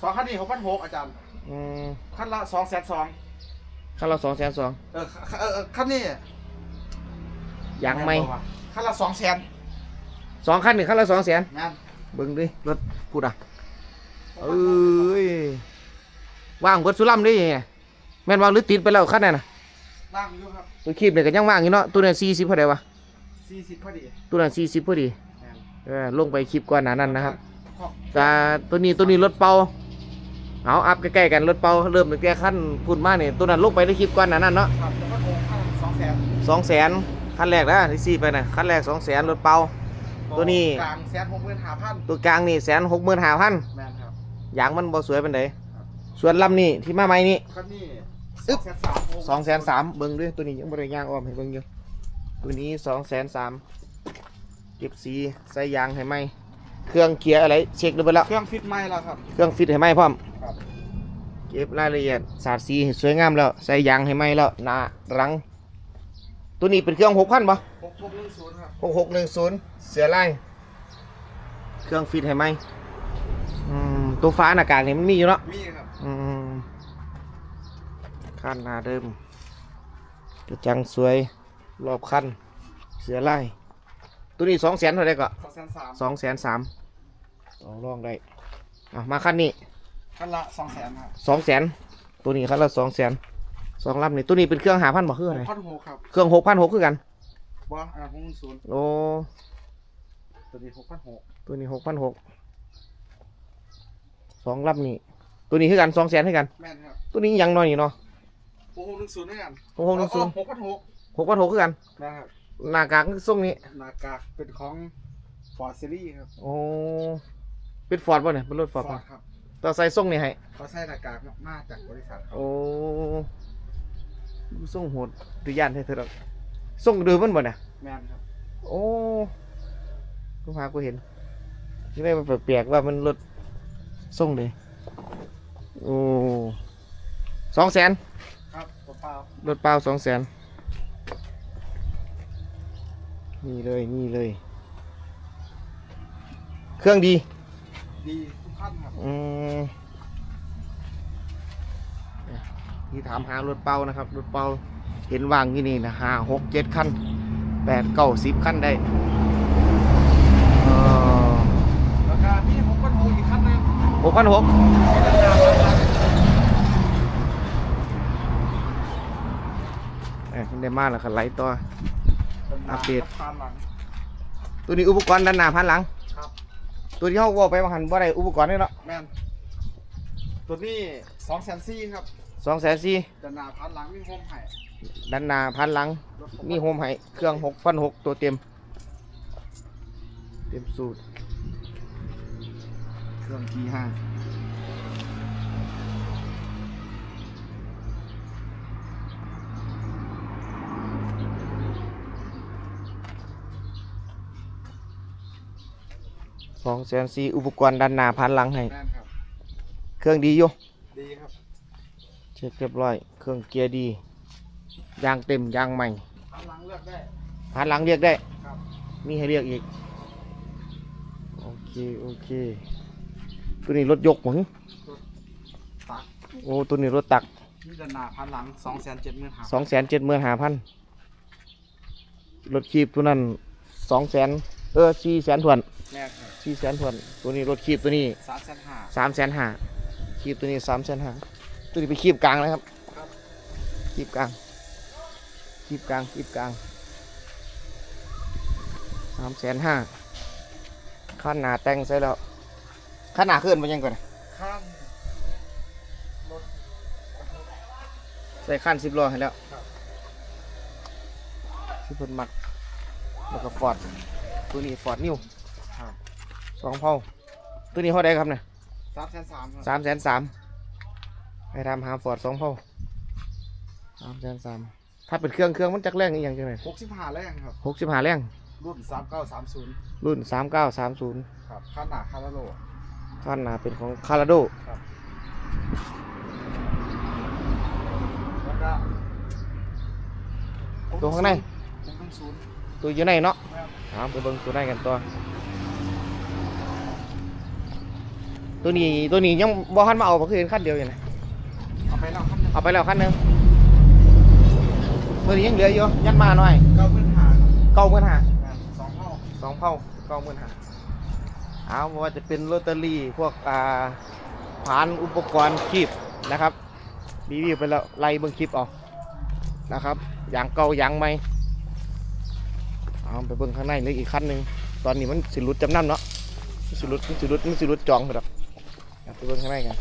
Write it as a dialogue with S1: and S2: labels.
S1: สองคันนี้หกพันหกอาจารย์
S2: อืม
S1: คันละสองแสนสอง
S2: คันละสองแสนสอง
S1: เออเออเออคันนี้
S2: ยางไหม
S1: คันละสองแสน
S2: สองคันหนึ่งคันละสองแสน
S1: งาน
S2: เบิ่งดิรถพูดอะเอ้ยว่างเบิดสุรัมดิแม่นว่าหรือติดไปแล้วคันนั้นน่ะ
S1: ล่างอยู่ครับ
S2: ตัวคลิปเนี่ยก็ยังว่างอยู่เนาะตัวนั้นสี่สิบเท่าไหร่วะ
S1: สี่สิบพอดี
S2: ตัวนั้นสี่สิบพอดี
S1: งาน
S2: เออลงไปคลิปก่อนหนานั้นนะครับ
S1: ขอบ
S2: แต่ตัวนี้ตัวนี้รถเป่า เอาอัพใกล้ๆกันรถเป่าเริ่มตั้งแต่ขั้นพูดมาเนี่ยตัวนั้นลงไปในคลิปก่อนหนานั้นเนาะ
S1: ครับแล้วก็โกงคันสองแสน
S2: สองแสนขั้นแรกนะที่สี่ไปนะขั้นแรกสองแสนรถเป่า ตัวนี้
S1: กลางแสนหกหมื่นห้าพัน
S2: ตัวกลางนี่แสนหกหมื่นห้าพัน
S1: แมนครับ
S2: ยางมันบ่สวยเป็นไดส่วนลำนี่ที่มาใหม่นี่
S1: คันนี้
S2: อึ๊บ
S1: สองแสนสาม
S2: สองแสนสามเบิ่งด้วยตัวนี้ยังบริยางอ้อมให้เบิ่งอยู่ตัวนี้สองแสนสามเก็บสีใส่ยางให้ไหมเครื่องเกียร์อะไรเช็คดูไปแล้ว
S1: เครื่องฟิตใหม่แล้วครับ
S2: เครื่องฟิตให้ไหมพร้อม
S1: ครับ
S2: เก็บรายละเอียดสาดสีให้สวยงามแล้ว ใส่ยางให้ไหมแล้วหนารัง ตัวนี้เป็นเครื่องหกพันปะ
S1: หกหกหนึ่งศูนย์ครับ
S2: หกหกหนึ่งศูนย์เสือไล่เครื่องฟิตให้ไหมอืมตัวฟ้าหน้ากากนี่มันมีอยู่เนาะ
S1: มีครับ
S2: อืมคันหน้าเดิมกระจังสวยรอบคันเสือไล่ตัวนี้สองแสนเท่าไหร่ก็
S1: สองแสนสาม
S2: สองแสนสามต่อรองได้อะมาคันนี้
S1: คันละสองแสนครับ
S2: สองแสนตัวนี้คันละสองแสนสองลำนี่ตัวนี้เป็นเครื่องหาพันบ่คืออะไร
S1: พันหกครับ
S2: เครื่องหกพันหกคือกัน
S1: บออ่าหกหนึ่งศูนย์
S2: โอ้
S1: ตัวนี้หกพันหก
S2: ตัวนี้หกพันหกสองลำนี่ตัวนี้คือกันสองแสนคือกัน
S1: แม่นครับ
S2: ตัวนี้ยังน้อยนี่เนาะ
S1: หกหกหนึ่งศูนย์ด้วยกัน
S2: หกหกหนึ่งศูนย์
S1: หกพันหก
S2: หกพันหกคือกัน
S1: นะครับ
S2: หน้ากากคือทรงนี้
S1: หน้ากากเป็นของฟอร์ดซีรีส์ครับ
S2: โอ้เป็นฟอร์ดป่ะเนี่ยเป็นรถฟ
S1: ฟ
S2: อ
S1: อ
S2: ร์
S1: ร์
S2: ด
S1: ดครับ
S2: ต่อใส่ทรงนี่ให้
S1: เขาใช้หน้ากากมาจากบริษัทครับ
S2: โอ้ทรงโหดตัย่านให้เธอหรอกทรงเดิมมันบ่เนี่ย
S1: แม่นครับ
S2: โอ้กูพากูเห็นที่ได้มันแปลกๆว่ามันรถส่งเลยโอ้สองแสน
S1: ครับเปล่าร
S2: ถเปล่าสองแสนนี่เลยนี่เลย เครื่องดี
S1: ๆดี ทุกขั้นครับ
S2: อืมที่ถามหารถเป่านะครับ รถเป่าเห็นวางที่นี่นะห้าหกเจ็ดคันแปดเก้าสิบคันได้เออ
S1: แล้วก็มีหกพันหกอีกขั้นหนึง
S2: หกพันหก
S1: เป็นราคาประมาณ
S2: เอ้ยมันได้มาแล้วคันไล่ต่ออัปเดต
S1: ตามหลัง
S2: ตัวนี้อุปกรณ์ด้านหน้าพันหลัง
S1: ครับ
S2: ตัวที่เขาบอกไปบางหันว่าได้อุปกรณ์นี่เนาะ
S1: แม่นตัวนี้สองแสนสี่ครับ
S2: สองแสนสี่
S1: ด้านหน้าพันหลังมีโฮมไห่
S2: ด้านหน้าพันหลัง
S1: รถผม
S2: มีโฮมให้เครื่องหกพันหกตัวเต็ม เต็มสูตร เครื่อง G5 ส องแสนสี่อุปกรณ์ด้านหน้าพันหลังให้
S1: แม่นครับ
S2: เครื่องดีอยู่
S1: ดีครับ
S2: เช็คเรียบร้อย เครื่องเกียร์ดี ยางเต็มยางใหม่
S1: พันหลังเลือกได้
S2: พันหลังเรียกได้
S1: ครับ
S2: มีให้เรียกอีก โอเค โอเค ตัวนี้รถยกมั้ง
S1: ตัก
S2: โอ้ ตัวนี้รถตัก
S1: นี่ด้านหน้าพันหลังสองแสนเจ็ดหมื่นห้า
S2: สองแสนเจ็ดหมื่นห้าพันรถคีบตัวนั้นสองแสน เออสี่แสนถวน
S1: แม่ครับ
S2: สี่แสนถวน ตัวนี้รถคีบตัวนี้
S1: สามแสนห้า
S2: สามแสนห้าคีบตัวนี้สามแสนห้าตัวนี้ไปคีบกลางเลยครับ
S1: ครับ
S2: คีบกลางคีบกลางคีบกลางสามแสนห้าขั้นหนาแต่งใส่แล้วขั้นหนาขึ้นไปยังก่อน
S1: ข้างรถ
S2: ใส่ขั้นสิบล้อให้แล้ว
S1: ครับ
S2: ที่เพิ่นมักแล้วก็ฟอร์ด ตัวนี้ฟอร์ดนิว
S1: ครับ
S2: สองเผาตัวนี้เท่าไดครับเนี่ย
S1: สามแสนสามครับ
S2: สามแสนสามให้ทำหาฟอร์ดสองเผาสามแสนสามถ้าเป็นเครื่องเครื่องมันจักแรงอีกอย่างจังไง
S1: หกสิบห้าแรงครับ
S2: หกสิบห้าแรง
S1: รุ่นสามเก้าสามศูนย์
S2: รุ่นสามเก้าสามศูนย์
S1: ครับข้างหน้าคาราโล
S2: ขั้นหนาเป็นของคาราโด
S1: แล้วก็
S2: ตัวข้างใน
S1: หกหนึ่งศูนย์
S2: ตัวอยู่ในเนาะ
S1: ครับ
S2: ถามไปเบิ่งตัวในกันตัวตัว ตัวนี้ตัวนี้ยังบ่ทันมาเอาเพราะคือเห็นคันเดียวอยู่นะ
S1: เอาไปแล้วคันหนึง
S2: เอาไปแล้วคันหนึงตัวนี้ยังเหลืออยู่ยัดมาหน่อย
S1: เก้าพื้นหาครับ
S2: เก้าหมื่นห้า
S1: อ่าสองเท่า
S2: สองเผ่าเก้าหมื่นห้าเอาบ่ว่าจะเป็นลอตเตอรี่พวกอ่าผานอุปกรณ์คีบนะครับรีวิวไปแล้วไล่เบิ่งคลิปเอานะครับอย่างเก่าอย่างใหม่ เอาไปเบิ่งข้างในเลยอีกคันหนึ่งตอนนี้มันสิรุดจำนำเนาะสิรุดมันสิรุดมันสิรุดจองไปดอกเอาไปเบิ่งข้างในกัน